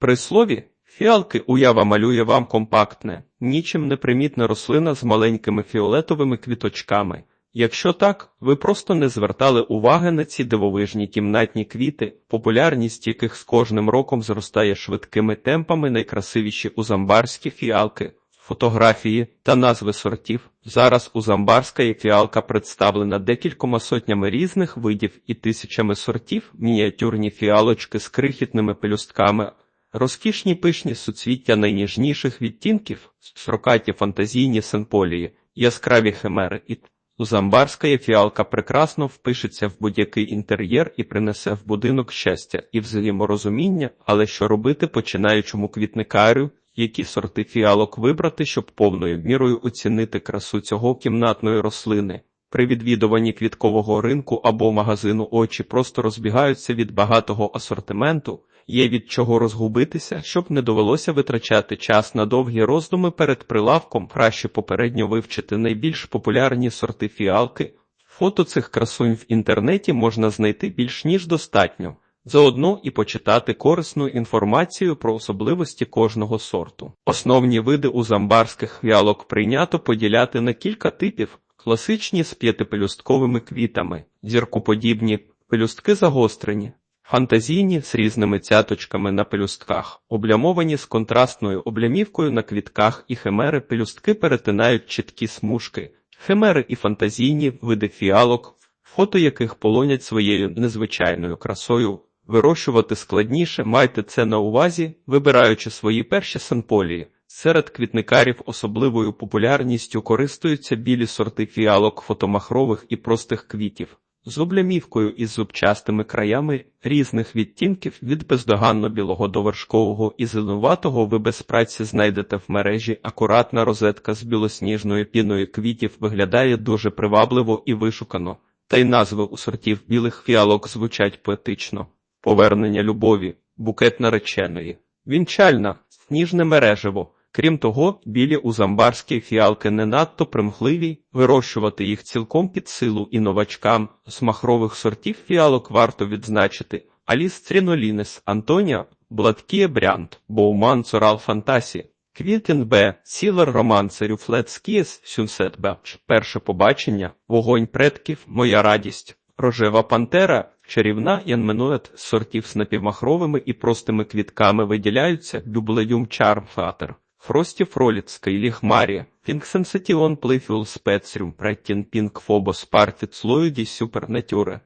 При слові фіалки уява малює вам компактне, нічим не примітна рослина з маленькими фіолетовими квіточками. Якщо так, ви просто не звертали уваги на ці дивовижні кімнатні квіти, популярність яких з кожним роком зростає швидкими темпами найкрасивіші узамбарські фіалки, фотографії та назви сортів. Зараз узамбарська є фіалка представлена декількома сотнями різних видів і тисячами сортів, мініатюрні фіалочки з крихітними пелюстками, розкішні пишні суцвіття найніжніших відтінків, срокаті фантазійні синполії, яскраві химери і Узамбарська фіалка прекрасно впишеться в будь-який інтер'єр і принесе в будинок щастя і взаєморозуміння, але що робити починаючому квітникарю, які сорти фіалок вибрати, щоб повною мірою оцінити красу цього кімнатної рослини. При відвідуванні квіткового ринку або магазину очі просто розбігаються від багатого асортименту, є від чого розгубитися, щоб не довелося витрачати час на довгі роздуми перед прилавком, краще попередньо вивчити найбільш популярні сорти фіалки. Фото цих красунь в інтернеті можна знайти більш ніж достатньо, заодно і почитати корисну інформацію про особливості кожного сорту. Основні види узамбарських фіалок прийнято поділяти на кілька типів. Класичні з п'ятипелюстковими квітами, зіркоподібні, пелюстки загострені, фантазійні з різними цяточками на пелюстках, облямовані з контрастною облямівкою на квітках і химери пелюстки перетинають чіткі смужки, химери і фантазійні види фіалок, фото яких полонять своєю незвичайною красою. Вирощувати складніше, майте це на увазі, вибираючи свої перші санполії. Серед квітникарів особливою популярністю користуються білі сорти фіалок фотомахрових і простих квітів з облямівкою із зубчастими краями різних відтінків від бездоганно білого до вершкового і зеленуватого. Ви без праці знайдете в мережі. Акуратна розетка з білосніжною піною квітів виглядає дуже привабливо і вишукано, та й назви у сортів білих фіалок звучать поетично. Повернення любові, букет нареченої, вінчальна, сніжне мережево. Крім того, білі узамбарські фіалки не надто примхливі, вирощувати їх цілком під силу і новачкам. З махрових сортів фіалок варто відзначити Аліс Црінолінес, Антонія, Бладкіє Брянт, Боуман Цорал Фантасі, Квітін Б, Сілер Роман Церюфлет Скіс, Сюнсет Беч, Перше побачення, Вогонь предків, Моя радість, Рожева Пантера, Чарівна Янменует сортів з напівмахровими і простими квітками виділяються. Люблеюм Чарм Фатер. Фрості Фроліт, Скайлі Хмарі, Пінк Сенсатіон, Плейфюл, Спеціум, Преттін, Пінк Фобос, Парфіт, Слоюді, Супернатюре,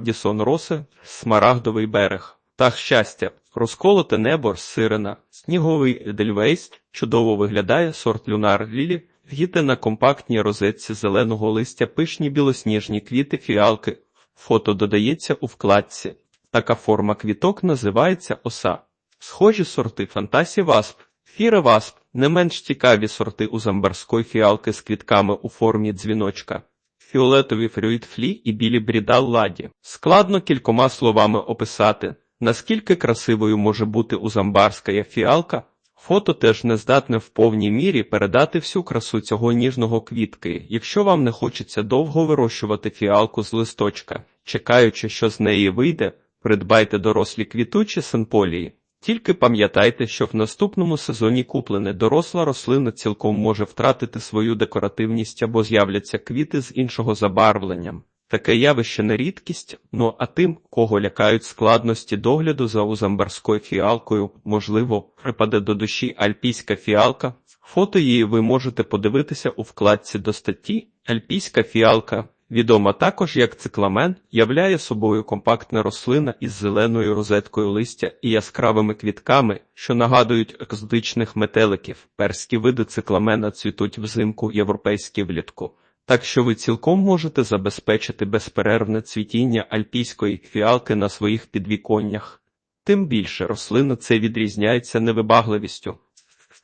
Дісон Росе, Смарагдовий берег, Тах щастя, Розколоте небо, Сирена, Сніговий Едельвейс, чудово виглядає сорт Люнар Лілі, В'їте на компактній розетці зеленого листя пишні білосніжні квіти фіалки. Фото додається у вкладці. Така форма квіток називається оса. Схожі сорти Фантасі Васп, Фіра Васп, не менш цікаві сорти узамбарської фіалки з квітками у формі дзвіночка. Фіолетові фрюїт флі і білі брідал ладі. Складно кількома словами описати, наскільки красивою може бути узамбарська фіалка. Фото теж не здатне в повній мірі передати всю красу цього ніжного квітки, якщо вам не хочеться довго вирощувати фіалку з листочка, чекаючи, що з неї вийде, придбайте дорослі квітучі синполії. Тільки пам'ятайте, що в наступному сезоні куплене доросла рослина цілком може втратити свою декоративність або з'являться квіти з іншого забарвленням. Таке явище не рідкість, ну а тим, кого лякають складності догляду за узамбарською фіалкою, можливо, припаде до душі альпійська фіалка. Фото її ви можете подивитися у вкладці до статті. Альпійська фіалка, відома також як цикламен, являє собою компактна рослина із зеленою розеткою листя і яскравими квітками, що нагадують екзотичних метеликів. Перські види цикламена цвітуть взимку, європейські влітку. Так що ви цілком можете забезпечити безперервне цвітіння альпійської фіалки на своїх підвіконнях. Тим більше рослина це відрізняється невибагливістю.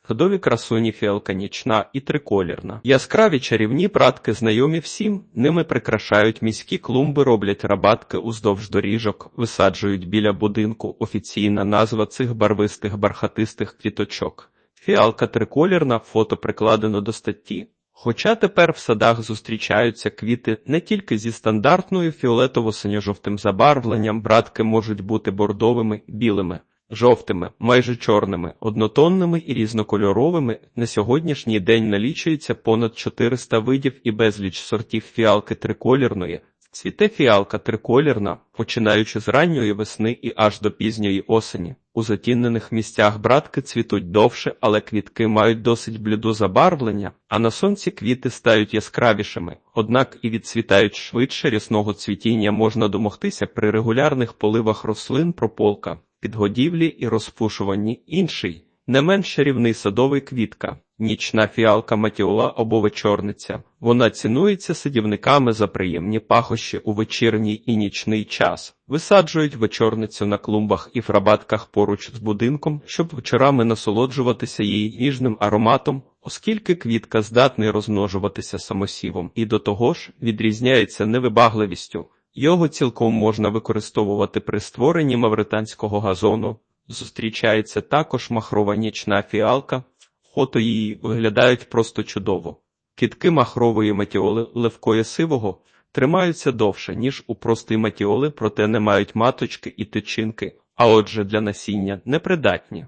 Ходові красуні фіалка нічна і триколірна. Яскраві чарівні пратки знайомі всім, ними прикрашають міські клумби, роблять рабатки уздовж доріжок, висаджують біля будинку офіційна назва цих барвистих бархатистих квіточок. Фіалка триколірна, фото прикладено до статті. Хоча тепер в садах зустрічаються квіти не тільки зі стандартною фіолетово-синьо-жовтим забарвленням, братки можуть бути бордовими, білими, жовтими, майже чорними, однотонними і різнокольоровими. На сьогоднішній день налічується понад 400 видів і безліч сортів фіалки триколірної. Цвіте фіалка триколірна, починаючи з ранньої весни і аж до пізньої осені. У затінених місцях братки цвітуть довше, але квітки мають досить бліду забарвлення, а на сонці квіти стають яскравішими. Однак і відцвітають швидше рясного цвітіння можна домогтися при регулярних поливах рослин прополка, підгодівлі і розпушуванні. Інший, не менш чарівний садовий квітка. Нічна фіалка матіола або вечорниця. Вона цінується садівниками за приємні пахощі у вечірній і нічний час. Висаджують вечорницю на клумбах і фрабатках поруч з будинком, щоб вечорами насолоджуватися її ніжним ароматом, оскільки квітка здатний розмножуватися самосівом і до того ж відрізняється невибагливістю. Його цілком можна використовувати при створенні мавританського газону. Зустрічається також махрова нічна фіалка, фото її виглядають просто чудово. Кітки махрової матіоли левкоє сивого тримаються довше, ніж у простої матіоли, проте не мають маточки і тичинки, а отже для насіння непридатні.